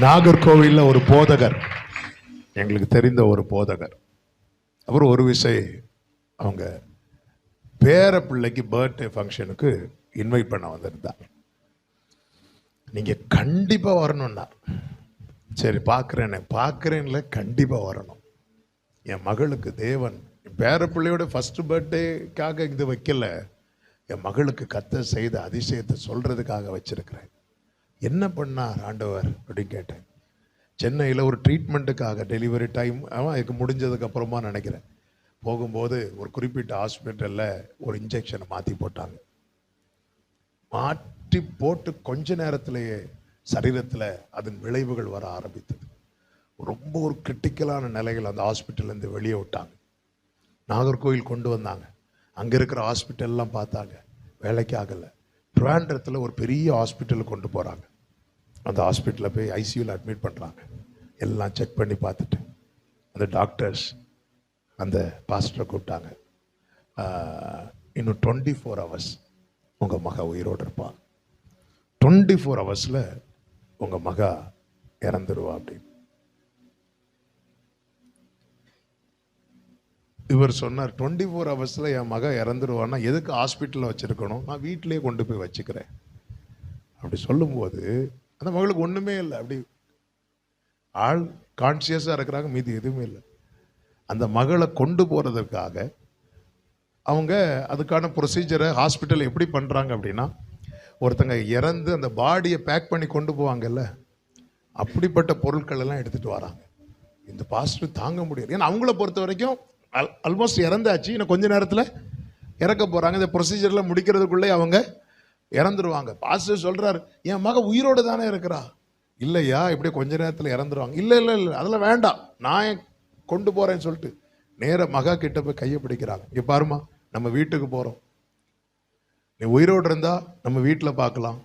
நாகர்கோவிலில் ஒரு போதகர். எங்களுக்கு தெரிந்த ஒரு போதகர். அவர் ஒரு விஷயம் அவங்க பேர பிள்ளைக்கு பர்த்டே ஃபங்க்ஷனுக்கு இன்வைட் பண்ண வந்திருந்தார். நீங்கள் கண்டிப்பாக வரணும்னா. சரி பார்க்குறேன்னு பார்க்குறேன்ல கண்டிப்பாக வரணும். என் மகளுக்கு தேவன் என் பேர பிள்ளையோட ஃபஸ்ட்டு பர்த்டேக்காக இது வைக்கல. என் மகளுக்கு கத்த செய்த அதிசயத்தை சொல்கிறதுக்காக வச்சுருக்கிறேன். என்ன பண்ணார் ஆண்டவர் அப்படின்னு கேட்டேன். சென்னையில் ஒரு ட்ரீட்மெண்ட்டுக்காக டெலிவரி டைம் அவன் அதுக்கு முடிஞ்சதுக்கப்புறமா நினைக்கிறேன். போகும்போது ஒரு குறிப்பிட்ட ஹாஸ்பிட்டலில் ஒரு இன்ஜெக்ஷனை மாற்றி போட்டாங்க. மாற்றி போட்டு கொஞ்ச நேரத்திலேயே சரீரத்தில் அதன் விளைவுகள் வர ஆரம்பித்தது. ரொம்ப ஒரு கிரிட்டிக்கலான நிலைகள் அந்த ஹாஸ்பிட்டல்லேருந்து வெளியே விட்டாங்க. நாகர்கோவில் கொண்டு வந்தாங்க. அங்கே இருக்கிற ஹாஸ்பிட்டல்லாம் பார்த்தாங்க. வேலைக்கு ஆகலை. ட்ராண்டத்தில் ஒரு பெரிய ஹாஸ்பிட்டலுக்கு கொண்டு போகிறாங்க அந்த ஹாஸ்பிட்டலில் போய் ஐசியூவில் அட்மிட் பண்ணுறாங்க எல்லாம் செக் பண்ணி பார்த்துட்டு அந்த டாக்டர்ஸ் அந்த பாஸ்டரை கூப்பிட்டாங்க. இன்னும் டுவெண்ட்டி ஃபோர் ஹவர்ஸ் உங்கள் மக உயிரோடு இருப்பான். டுவெண்ட்டி ஃபோர் ஹவர்ஸில் உங்கள் மகா இறந்துருவா அப்படின்னு. இவர் சொன்னார் டுவெண்ட்டி ஃபோர் ஹவர்ஸில் என் மக இறந்துருவான்னா எதுக்கு ஹாஸ்பிட்டலில் வச்சுருக்கணும்? நான் வீட்டிலேயே கொண்டு போய் வச்சுக்கிறேன். அப்படி சொல்லும்போது அந்த மகளுக்கு ஒன்றுமே இல்லை. அப்படி ஆள் கான்சியஸாக இருக்கிறாங்க மீதி எதுவுமே இல்லை. அந்த மகளை கொண்டு போகிறதுக்காக அவங்க அதுக்கான ப்ரொசீஜரை ஹாஸ்பிட்டல் எப்படி பண்ணுறாங்க அப்படின்னா ஒருத்தங்க இறந்து அந்த பாடியை பேக் பண்ணி கொண்டு போவாங்கல்ல அப்படிப்பட்ட பொருட்கள் எல்லாம் எடுத்துகிட்டு வராங்க. இந்த பாஸ்டர் தாங்க முடியாது ஏன்னா அவங்கள பொறுத்த வரைக்கும் அல் ஆல்மோஸ்ட் இறந்தாச்சு. இன்னும் கொஞ்ச நேரத்தில் இறக்க போகிறாங்க இந்த ப்ரொசீஜரில் முடிக்கிறதுக்குள்ளே அவங்க இறந்துருவாங்க. பாஸ்டர் சொல்கிறாரு என் மக உயிரோடு தானே இருக்கிறா? இல்லையா இப்படி கொஞ்ச நேரத்தில் இறந்துருவாங்க. இல்லை இல்லை இல்லை அதெல்லாம் வேண்டாம். நான் ஏன் கொண்டு போகிறேன்னு சொல்லிட்டு நேர மகா கிட்ட போய் கையை பிடிக்கிறாங்க. இங்கே பாருமா நம்ம வீட்டுக்கு போகிறோம் நீ உயிரோடு இருந்தால் நம்ம வீட்டில் பார்க்கலாம்.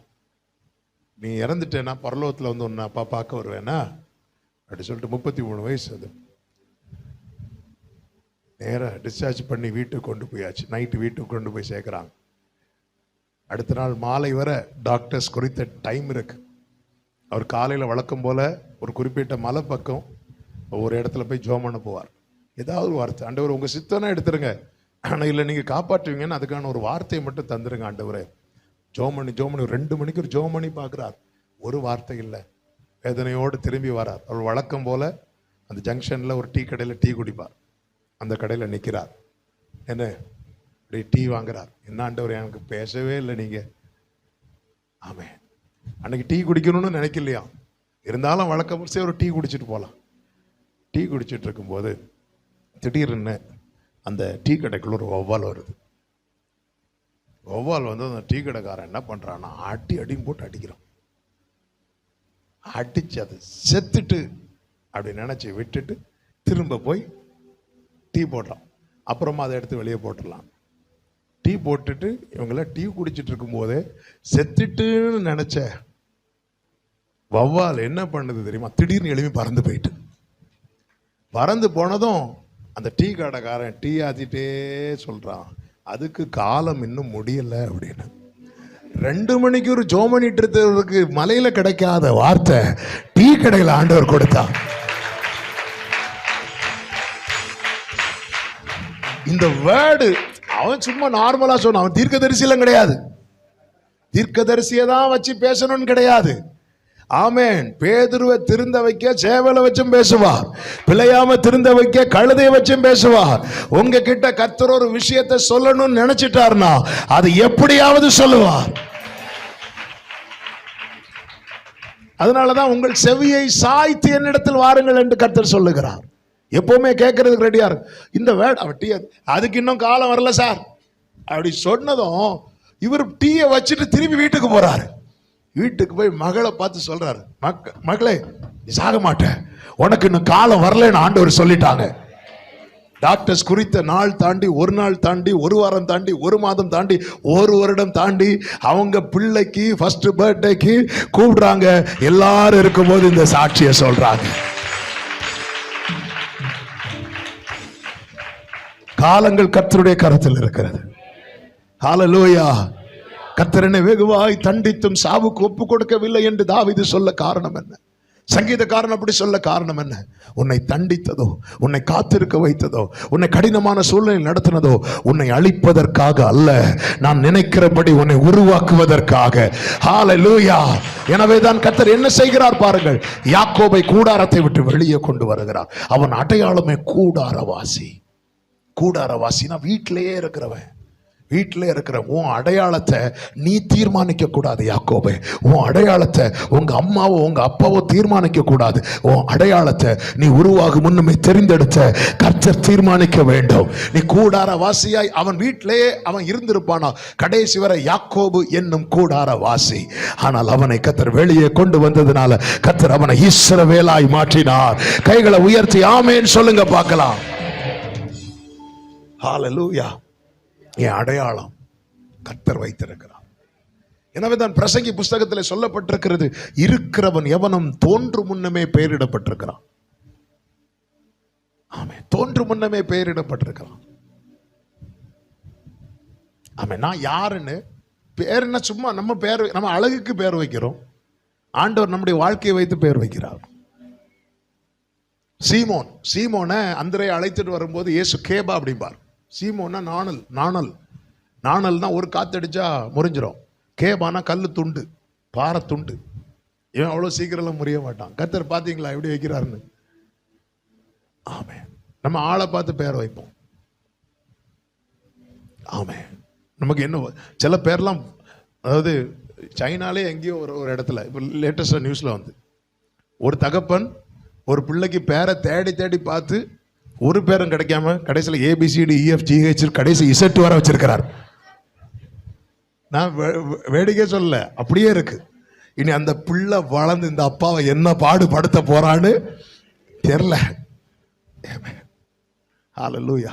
நீ இறந்துட்டேன்னா பரலோகத்தில் வந்து ஒன்று அப்பா பார்க்க வருவேனா? அப்படி சொல்லிட்டு முப்பத்தி மூணு வயசு அது. நேராக டிஸ்சார்ஜ் பண்ணி வீட்டுக்கு கொண்டு போயாச்சு. நைட்டு வீட்டுக்கு கொண்டு போய் சேர்க்குறாங்க. அடுத்த நாள் மாலை வர டாக்டர்ஸ் குறித்த டைம் இருக்கு. அவர் காலையில் வழக்கம் போல் ஒரு குறிப்பிட்ட மலை பக்கம் ஒவ்வொரு இடத்துல போய் ஜோம் பண்ண போவார். ஏதாவது ஒரு வார்த்தை. ஆண்டவர் உங்கள் சித்தனை எடுத்துருங்க. ஆனால் இல்லை நீங்கள் காப்பாற்றுவீங்கன்னு அதுக்கான ஒரு வார்த்தையை மட்டும் தந்துருங்க ஆண்டவரே. ஜோம் பண்ணி ஜோம் பண்ணி ரெண்டு மணிக்கு ஒரு ஜோம் பண்ணி பார்க்குறார். ஒரு வார்த்தை இல்லை. வேதனையோடு திரும்பி வரார். அவர் வழக்கம் போல் அந்த ஜங்ஷனில் ஒரு டீ கடையில் டீ குடிப்பார். அந்த கடையில் நிற்கிறார் என்ன? அப்படியே டீ வாங்குறார். என்ன ஆண்டவர் எனக்கு பேசவே இல்லை நீங்கள் ஆமே அன்னைக்கு டீ குடிக்கணும்னு நினைக்கலையா? இருந்தாலும் வழக்கம் சரி ஒரு டீ குடிச்சிட்டு போகலாம் டீ குடிச்சிட்டு இருக்கும்போது திடீர்னு அந்த டீ கடைக்குள்ள ஒரு வௌவால் வருது. வௌவால் வந்து அந்த டீ கடைக்காரன் என்ன பண்ணுறான்னா அடி அடின்னு போட்டு அடிக்கிறான். அடிச்சு அதை செத்துட்டு அப்படி நினச்சி விட்டுட்டு திரும்ப போய் டீ போடுறோம். அப்புறமா அதை எடுத்து வெளியே போட்டுடலாம். டீ போட்டுட்டு இவங்களாம் டீ குடிச்சிட்டு இருக்கும்போது செத்துட்டுன்னு நினச்ச வௌவால் என்ன பண்ணுது தெரியுமா? திடீர்னு எழுப்பி பறந்து போயிட்டு. பறந்து போனதும் அந்த டீ கடைக்காரன் டீ ஆத்திட்டே சொல்கிறான் அதுக்கு காலம் இன்னும் முடியலை அப்படின்னு. ரெண்டு மணிக்கு ஒரு ஜோம் பண்ணிட்டு இருக்கிறதுக்கு மலையில் கிடைக்காத வார்த்தை டீ கடையில் ஆண்டவர் கொடுத்தான். இந்த வேர்டு அவன் சும்மா நார்மலா சொன்னான். அவன் தீர்க்கதரிசிலாம் கிடையாது. தீர்க்கதரிசியை தான் வச்சு பேசணும்னு கிடையாது. ஆமேன். பேதுருவை திருந்த வைக்க சேவலை வச்சும் பேசுவார். பிழையாம திருந்த வைக்க கழுதையை வச்சும் பேசுவார். உங்ககிட்ட கிட்ட ஒரு விஷயத்தை சொல்லணும்னு நினைச்சிட்டார்னா அது எப்படியாவது சொல்லுவார். அதனாலதான் உங்கள் செவியை சாய்த்து என்னிடத்தில் வாருங்கள் என்று கத்தர் சொல்லுகிறார். எப்பவுமே கேட்கறதுக்கு ரெடியா இருக்கு இந்த வேர்ட் அவன் டீ அதுக்கு இன்னும் காலம் வரல சார் அப்படி சொன்னதும் இவர் டீயை வச்சுட்டு திரும்பி வீட்டுக்கு போறாரு. வீட்டுக்கு போய் மகளை பார்த்து சொல்றாரு. மக்க மகளே நீ சாக மாட்டேன் உனக்கு இன்னும் காலம் வரலன்னு ஆண்டவர் சொல்லிட்டாங்க. டாக்டர்ஸ் குறித்த நாள் தாண்டி ஒரு நாள் தாண்டி ஒரு வாரம் தாண்டி ஒரு மாதம் தாண்டி ஒரு வருடம் தாண்டி அவங்க பிள்ளைக்கு ஃபர்ஸ்ட் பர்த்டேக்கு கூப்பிடுறாங்க. எல்லாரும் இருக்கும்போது இந்த சாட்சியை சொல்றாங்க. காலங்கள் கர்த்தருடைய கரத்தில் இருக்கிறது. ஹalleluya கர்த்தர் என்னை வெகுவாய் தண்டித்தும் சாவுக்கு ஒப்பு கொடுக்கவில்லை என்று தாவிது சொல்ல காரணம் என்ன? சங்கீதக்காரன் அப்படி சொல்ல காரணம் என்ன? உன்னை தண்டித்ததோ உன்னை காத்திருக்க வைத்ததோ உன்னை கடினமான சூழ்நிலை நடத்தினதோ உன்னை அழிப்பதற்காக அல்ல. நான் நினைக்கிறபடி உன்னை உருவாக்குவதற்காக. ஹalleluya எனவே தான் கர்த்தர் என்ன செய்கிறார் பாருங்கள். யாக்கோபை கூடாரத்தை விட்டு வெளியே கொண்டு வருகிறார். அவன் அடையாளமே கூடாரவாசி. கூடாரவாசினா வீட்டிலேயே இருக்கிறவன். வீட்டிலே இருக்கிற உன் அடையாளத்தை நீ தீர்மானிக்க கூடாது யாக்கோபே. உன் அடையாளத்தை உங்கள் அம்மாவோ உங்கள் அப்பாவோ தீர்மானிக்க கூடாது உன் அடையாளத்தை நீ உருவாகும் முன்னுமே தெரிந்தெடுத்த கர்த்தர் தீர்மானிக்க வேண்டும். நீ கூடார வாசியாய் அவன் வீட்டிலேயே அவன் இருந்திருப்பானா? கடைசி வரை யாக்கோபு என்னும் கூடார வாசி ஆனால் அவனை கத்தர் வெளியே கொண்டு வந்ததுனால கத்தர் அவனை ஈஸ்வர வேலாய் மாற்றினார். கைகளை உயர்த்தி ஆமேன்னு சொல்லுங்க பார்க்கலாம். ஹாலலூயா என் அடையாளம் கத்தர் வைத்திருக்கிறார். எனவே தான் பிரசங்கி புஸ்தகத்தில் சொல்லப்பட்டிருக்கிறது இருக்கிறவன் எவனும் தோன்று முன்னமே பெயரிடப்பட்டிருக்கிறான். ஆமே தோன்று முன்னமே பெயரிடப்பட்டிருக்கிறான். ஆமே நான் யாருன்னு? பேர் என்ன? சும்மா நம்ம பேர் நம்ம அழகுக்கு பேர் வைக்கிறோம். ஆண்டவர் நம்முடைய வாழ்க்கையை வைத்து பேர் வைக்கிறார். சீமோன் சீமோனை அந்தரை அழைத்துட்டு வரும்போது இயேசு கேபா அப்படிம்பார். சீமோன்னா நாணல் நாணல். நாணல்னா ஒரு காத்தடிச்சா முறிஞ்சிரும். கேபானா கல் துண்டு பாறை துண்டு. இவன் அவ்வளோ சீக்கிரம்லாம் முறிய மாட்டான். கத்தர் பார்த்தீங்களா எப்படி வைக்கிறாருன்னு? ஆமே நம்ம ஆளை பார்த்து பேர் வைப்போம். ஆமே நமக்கு என்ன சில பேர்லாம் அதாவது சைனாலே எங்கேயோ ஒரு ஒரு இடத்துல இப்போ லேட்டஸ்டாக நியூஸில் வந்து ஒரு தகப்பன் ஒரு பிள்ளைக்கு பேரை தேடி தேடி பார்த்து ஒரு பேரும் கிடைக்காம கடைசியில் e, A B C D E F G H கடைசி இசட் வர வச்சிருக்கிறார். நான் வே- வே- வேடிக்கை சொல்லல. அப்படியே இருக்கு. இனி அந்த பிள்ளை வளர்ந்து இந்த அப்பாவை என்ன பாடுபடுத்த போறான்னு தெரில ஹalleluya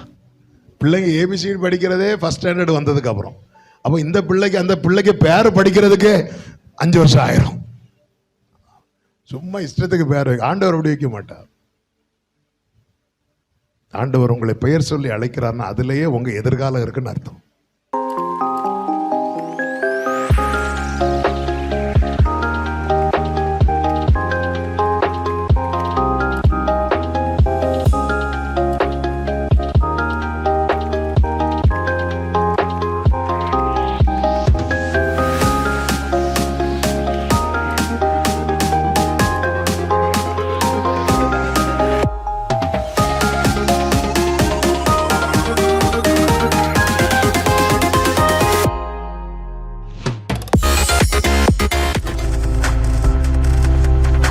பிள்ளைங்க ஏபிசிடி படிக்கிறதே ஃபஸ்ட் ஸ்டாண்டர்ட் வந்ததுக்கு அப்புறம். அப்போ இந்த பிள்ளைக்கு அந்த பிள்ளைக்கு பேர் படிக்கிறதுக்கு அஞ்சு வருஷம் ஆயிரும். சும்மா இஷ்டத்துக்கு பேர் ஆண்டவர் அப்படி வைக்க மாட்டார். ஆண்டவர் உங்களை பெயர் சொல்லி அழைக்கிறார்னா அதுலேயே உங்கள் எதிர்காலம் இருக்குன்னு அர்த்தம்.